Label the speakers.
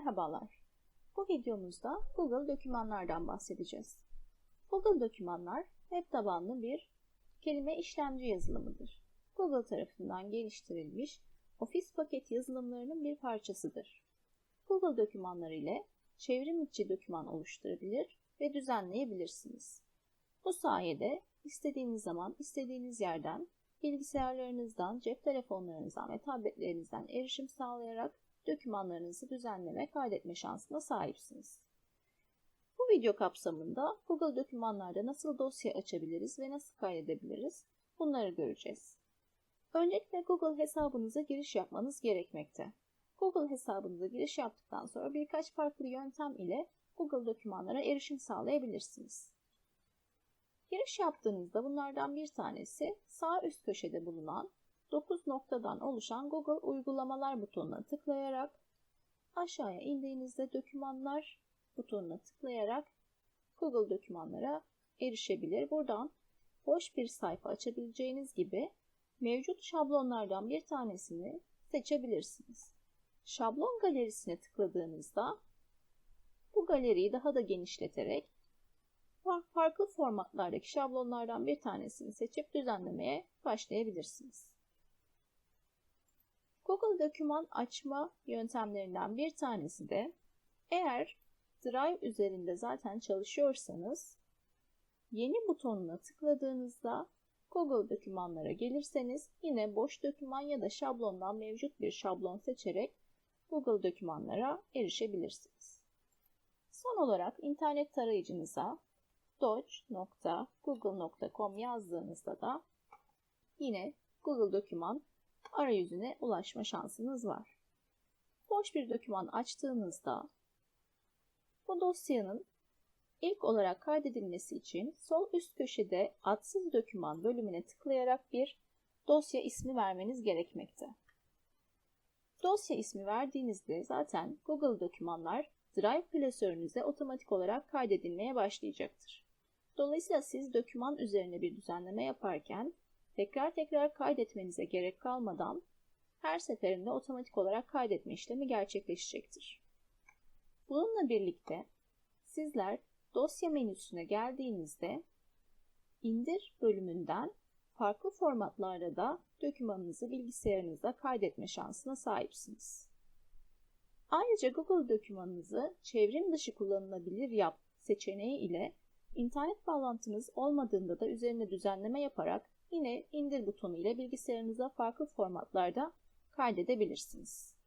Speaker 1: Merhabalar. Bu videomuzda Google dokümanlardan bahsedeceğiz. Google dokümanlar web tabanlı bir kelime işlemci yazılımıdır. Google tarafından geliştirilmiş ofis paket yazılımlarının bir parçasıdır. Google dokümanları ile çevrim içi doküman oluşturabilir ve düzenleyebilirsiniz. Bu sayede istediğiniz zaman istediğiniz yerden bilgisayarlarınızdan, cep telefonlarınızdan ve tabletlerinizden erişim sağlayarak dokümanlarınızı düzenleme, kaydetme şansına sahipsiniz. Bu video kapsamında Google dokümanlarda nasıl dosya açabiliriz ve nasıl kaydedebiliriz bunları göreceğiz. Öncelikle Google hesabınıza giriş yapmanız gerekmekte. Google hesabınıza giriş yaptıktan sonra birkaç farklı yöntem ile Google dokümanlara erişim sağlayabilirsiniz. Giriş yaptığınızda bunlardan bir tanesi sağ üst köşede bulunan 9 noktadan oluşan Google uygulamalar butonuna tıklayarak aşağıya indiğinizde dokümanlar butonuna tıklayarak Google dokümanlara erişebilir. Buradan boş bir sayfa açabileceğiniz gibi mevcut şablonlardan bir tanesini seçebilirsiniz. Şablon galerisine tıkladığınızda bu galeriyi daha da genişleterek farklı formatlardaki şablonlardan bir tanesini seçip düzenlemeye başlayabilirsiniz. Google doküman açma yöntemlerinden bir tanesi de eğer Drive üzerinde zaten çalışıyorsanız yeni butonuna tıkladığınızda Google dokümanlara gelirseniz yine boş doküman ya da şablondan mevcut bir şablon seçerek Google dokümanlara erişebilirsiniz. Son olarak internet tarayıcınıza doc.google.com yazdığınızda da yine Google doküman arayüzüne ulaşma şansınız var. Boş bir doküman açtığınızda bu dosyanın ilk olarak kaydedilmesi için sol üst köşede adsız doküman bölümüne tıklayarak bir dosya ismi vermeniz gerekmekte. Dosya ismi verdiğinizde zaten Google dokümanlar Drive klasörünüze otomatik olarak kaydedilmeye başlayacaktır. Dolayısıyla siz doküman üzerine bir düzenleme yaparken tekrar tekrar kaydetmenize gerek kalmadan her seferinde otomatik olarak kaydetme işlemi gerçekleşecektir. Bununla birlikte sizler dosya menüsüne geldiğinizde indir bölümünden farklı formatlarda da dokümanınızı bilgisayarınızda kaydetme şansına sahipsiniz. Ayrıca Google dokümanınızı çevrim dışı kullanılabilir yap seçeneği ile internet bağlantınız olmadığında da üzerine düzenleme yaparak yine indir butonu ile bilgisayarınıza farklı formatlarda kaydedebilirsiniz.